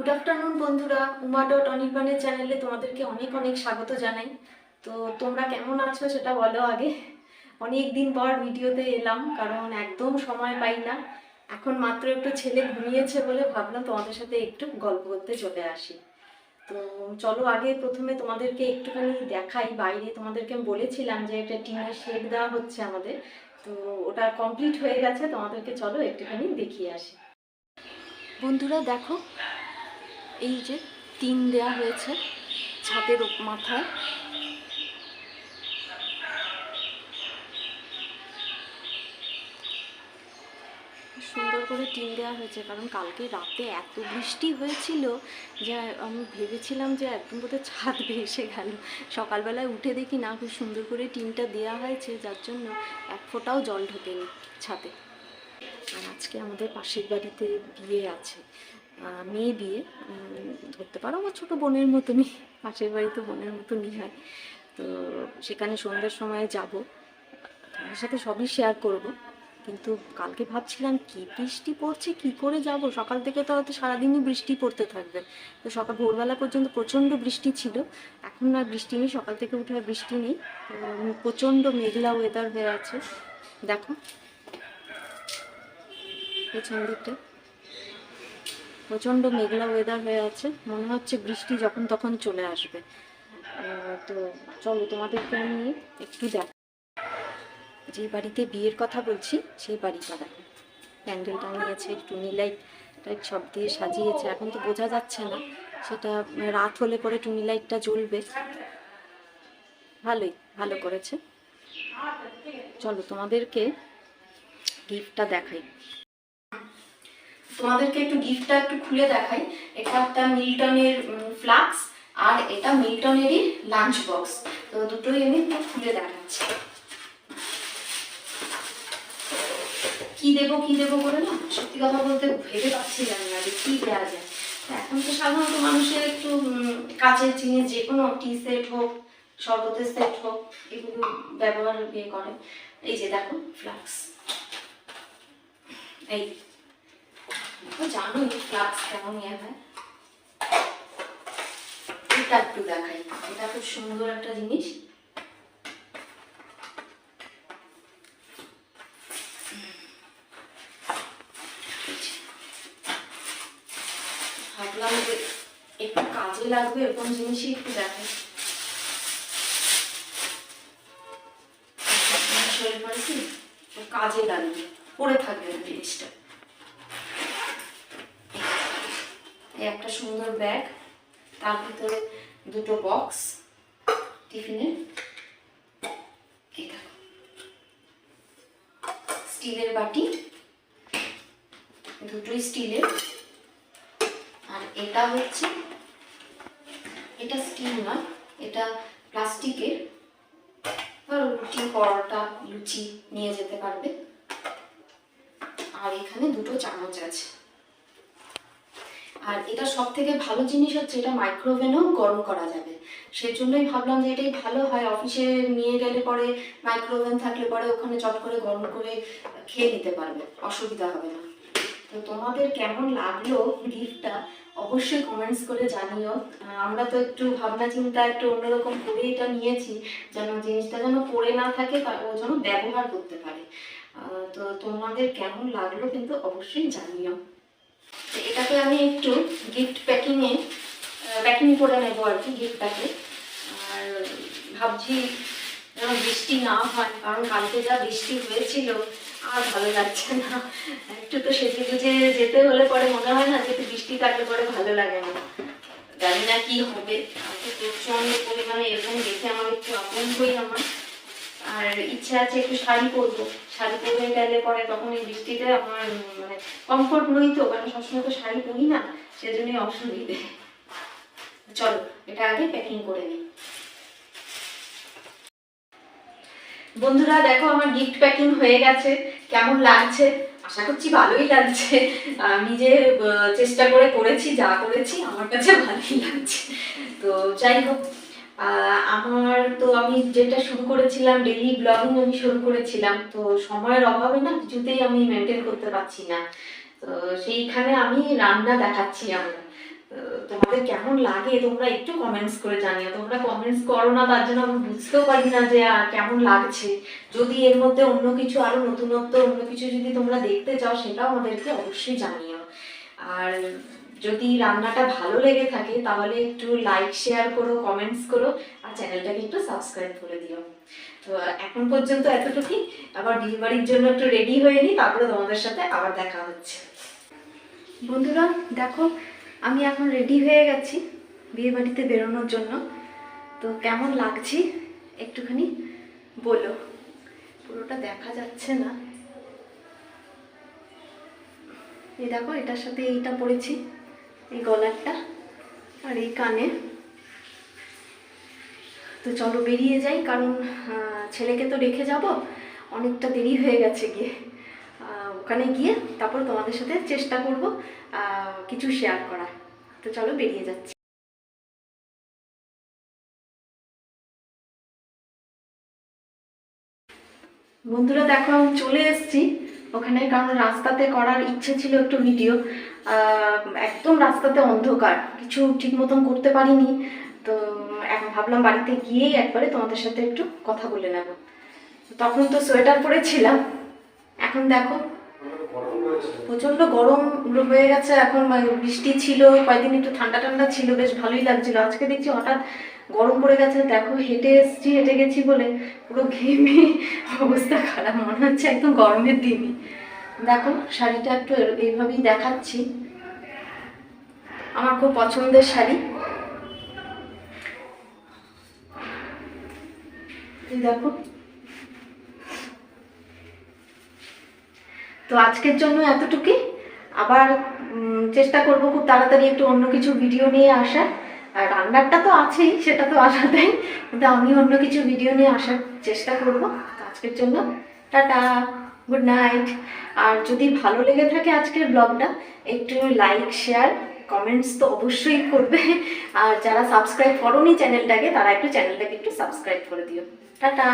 Good afternoon বন্ধুরা। Uma dot অনির্বাণের চ্যানেলে তোমাদেরকে অনেক অনেক স্বাগত জানাই। তো তোমরা কেমন আছো সেটা বলো আগে। অনেক দিন পর ভিডিওতে এলাম, কারণ একদম সময় পাই না। এখন মাত্র একটু ছেলে ঘুমিয়েছে বলে ভাবলাম তোমাদের সাথে একটু গল্প করতে চলে আসি। তো চলো আগে প্রথমে তোমাদেরকে একটুখানি দেখাই। বাইরে তোমাদেরকে আমি বলেছিলাম যে একটা টিনের শেড দেওয়া হচ্ছে আমাদের। তো ওটা কমপ্লিট হয়ে গেছে, তোমাদেরকে চলো একটুখানি দেখিয়ে আসি। বন্ধুরা, দেখো এই যে টিন দেয়া হয়েছে ছাদের মাথায়। সুন্দর করে টিন দেওয়া হয়েছে, কারণ কালকে রাতে এত বৃষ্টি হয়েছিল যে আমি ভেবেছিলাম যে একদম বোধহয় ছাদ ভেসে গেল। সকালবেলায় উঠে দেখি, না, খুব সুন্দর করে টিনটা দেওয়া হয়েছে, যার জন্য এক ফোঁটাও জল ঢোকেনি ছাদে। আর আজকে আমাদের পাশের বাড়িতে বিয়ে আছে। মেয়ে বিয়ে ধরতে পারো আমার ছোটো বোনের মতনই, পাশের বাড়িতে বোনের মতনই হয়। তো সেখানে সন্ধ্যার সময় যাব। তোমার সাথে সবই শেয়ার করব। কিন্তু কালকে ভাবছিলাম কি বৃষ্টি পড়ছে, কি করে যাব? সকাল থেকে তো হয়তো সারাদিনই বৃষ্টি পড়তে থাকবে। তো সকাল, ভোরবেলা পর্যন্ত প্রচণ্ড বৃষ্টি ছিল। এখন আর বৃষ্টি নেই, সকাল থেকে উঠে আর বৃষ্টি নেই। প্রচণ্ড মেঘলা ওয়েদার হয়ে আছে। দেখো, পেছন দিকটা। প্রচণ্ড মেঘলা ওয়েদার হয়ে আছে। মনে হচ্ছে বৃষ্টি যখন তখন চলে আসবে। তো চলো তোমাদেরকে আমি একটু দেখ যে বাড়িতে বিয়ের কথা বলছি, সেই বাড়িটা দেখো। প্যান্ডেল টাঙিয়েছে টুনি লাইট টাইট সব দিয়ে সাজিয়েছে। এখন তো বোঝা যাচ্ছে না, সেটা রাত হলে পরে টুনি লাইটটা জ্বলবে। ভালোই, ভালো করেছে। চলো তোমাদেরকে গিফটটা দেখাই। তোমাদেরকে একটু গিফটটা একটু খুলে দেখাই। এটা একটা মিল্টনের ফ্লাক্স আর এটা মিল্টনেরই লাঞ্চ বক্স তো দুটোই আমি একটু খুলে দেখাচ্ছি। কি দেবো কি দেবো করে না? সত্যি কথা বলতে ভেবে পাচ্ছিলাম না যে কি দেওয়া যায়। এখন তো সাধারণত মানুষের একটু কাচের জিনিস যে কোনো টি সেট হোক, শরবতের সেট হোক, এগুলো ব্যবহার ইয়ে করে। এই যে দেখো ফ্লাক্স এই। তো জানোই ফ্লাক্স কেমন ইয়ে হয়। এটা একটু দেখাই। এটা খুব সুন্দর একটা জিনিস। ভাবলাম যে একটু কাজে লাগবে এরকম জিনিসই একটু দেখাই। শরীর পাচ্ছি কাজে লাগবে। পড়ে থাকবে জিনিসটা এই একটা সুন্দর ব্যাগ। তার ভিতরে দুটো বক্স টিফিনের স্টিলের বাটি, দুটোই স্টিলের। আর এটা হচ্ছে, এটা স্টিল না, এটা প্লাস্টিকের। রুটি, পরোটা, লুচি নিয়ে যেতে পারবে। আর এখানে দুটো চামচ আছে। আর এটা সব থেকে ভালো জিনিস হচ্ছে এটা মাইক্রোওভেনেও গরম করা যাবে। সেই জন্যই ভাবলাম যে এটাই ভালো হয় অফিসে নিয়ে গেলে পরে মাইক্রোওভেন থাকলে পরে ওখানে চট করে গরম করে খেয়ে নিতে পারবে, অসুবিধা হবে না। তো তোমাদের কেমন লাগল গিফটটা অবশ্যই কমেন্টস করে জানিও। আমরা তো একটু ভাবনা চিন্তা একটু অন্যরকম করে এটা নিয়েছি, যেন জিনিসটা যেন পড়ে না থাকে ও যেন ব্যবহার করতে পারে। তো তোমাদের কেমন লাগল কিন্তু অবশ্যই জানিও। এটাকে আমি একটু গিফট প্যাকিংয়ে প্যাকিং করে নেব আর কি গিফটটাকে আর ভাবছি যেন বৃষ্টি না হয়, কারণ কালকে যা বৃষ্টি হয়েছিল, আর ভালো লাগছে না। একটু তো সেজে গুজে যেতে হলে পরে মনে হয় না যে বৃষ্টি থাকলে পরে ভালো লাগে না। জানি না কি হবে প্রচণ্ড পরিমাণে এরকম দেখে আমার একটু আতঙ্কই আমার। আর ইচ্ছা আছে একটু শাড়ি পরবো। শাড়ি পরে গেলে পরে তখন এই বৃষ্টিতে আমার মানে কমফোর্ট নই তো, কারণ সবসময় তো শাড়ি পরি না, সেজন্যই অসুবিধে চলো, এটা আগে প্যাকিং করে নিই। বন্ধুরা, দেখো আমার গিফট প্যাকিং হয়ে গেছে। কেমন লাগছে? আশা করছি ভালোই লাগছে। আমি যে চেষ্টা করে করেছি, যা করেছি, আমার কাছে ভালোই লাগছে। তো যাই হোক আমার তো আমি যেটা শুরু করেছিলাম ডেইলি ব্লগিং আমি শুরু করেছিলাম, তো সময়ের অভাবে না কিছুতেই আমি মেনটেন করতে পারছি না। তো সেইখানে আমি রান্না দেখাচ্ছি আমরা। তোমাদের কেমন লাগে? তোমরা একটু কমেন্টস করে জানিও। তোমরা কমেন্টস করো না, তার জন্য আমি বুঝতেও পারি না যে কেমন লাগছে। যদি এর মধ্যে অন্য কিছু আরও নতুনত্ব, অন্য কিছু যদি তোমরা দেখতে চাও, সেটাও আমাদেরকে অবশ্যই জানিও। আর যদি রান্নাটা ভালো লেগে থাকে, তাহলে একটু লাইক শেয়ার করো কমেন্টস করো, আর চ্যানেলটাকে একটু সাবস্ক্রাইব করে দিও। তো এখন পর্যন্ত এতটুকুই। আবার বিয়ে বাড়ির জন্য একটু রেডি হয়ে নিই, তারপরে তোমাদের সাথে আবার দেখা হচ্ছে। বন্ধুরা, দেখো, আমি এখন রেডি হয়ে গেছি বিয়ে বাড়িতে বেরোনোর জন্য। তো কেমন লাগছি? একটুখানি বলো। পুরোটা দেখা যাচ্ছে না। এই দেখো, এটার সাথে এইটা পরেছি এই গলারটা আর এই কানে। তো চলো বেরিয়ে যাই, কারণ ছেলেকে তো রেখে যাব। অনেকটা দেরি হয়ে গেছে গিয়ে। ওখানে গিয়ে তারপর তোমাদের সাথে চেষ্টা করব কিছু শেয়ার করার। তো চলো বেরিয়ে যাচ্ছি। বন্ধুরা দেখো, আমি চলে এসেছি। ওখানে, কারণ রাস্তাতে করার ইচ্ছে ছিল একটু ভিডিও। একদম রাস্তাতে অন্ধকার, কিছু ঠিক মতন করতে পারিনি। তো এখন ভাবলাম বাড়িতে গিয়েই একবারে তোমাদের সাথে একটু কথা বলে নেব। তখন তো সোয়েটার পরেছিলাম। এখন দেখো প্রচণ্ড গরম হয়ে গেছে। এখন বৃষ্টি ছিল, কয়েকদিন একটু ঠান্ডা ঠান্ডা ছিল, বেশ ভালোই লাগছিল। আজকে দেখছি হঠাৎ গরম পড়ে গেছে, দেখো হেঁটে এসছি, হেঁটে গেছি বলে পুরো ঘেমে অবস্থা খারাপ, মনে হচ্ছে একদম গরমের দিনই। দেখো শাড়িটা একটু এইভাবেই দেখাচ্ছি। আমার খুব পছন্দের শাড়ি। দেখো। তো আজকের জন্য এতটুকুই। আবার চেষ্টা করব খুব তাড়াতাড়ি একটু অন্য কিছু ভিডিও নিয়ে আসার। আর রান্নারটা তো আছেই, সেটা তো আসাতেই কিন্তু আমি অন্য কিছু ভিডিও নিয়ে আসার চেষ্টা করব। আজকের জন্য টাটা গুড নাইট আর যদি ভালো লেগে থাকে আজকের ব্লগটা একটু লাইক শেয়ার কমেন্টস তো অবশ্যই করবে। আর যারা সাবস্ক্রাইব করোনি চ্যানেলটাকে তারা একটু চ্যানেলটাকে একটু সাবস্ক্রাইব করে দিও। টাটা।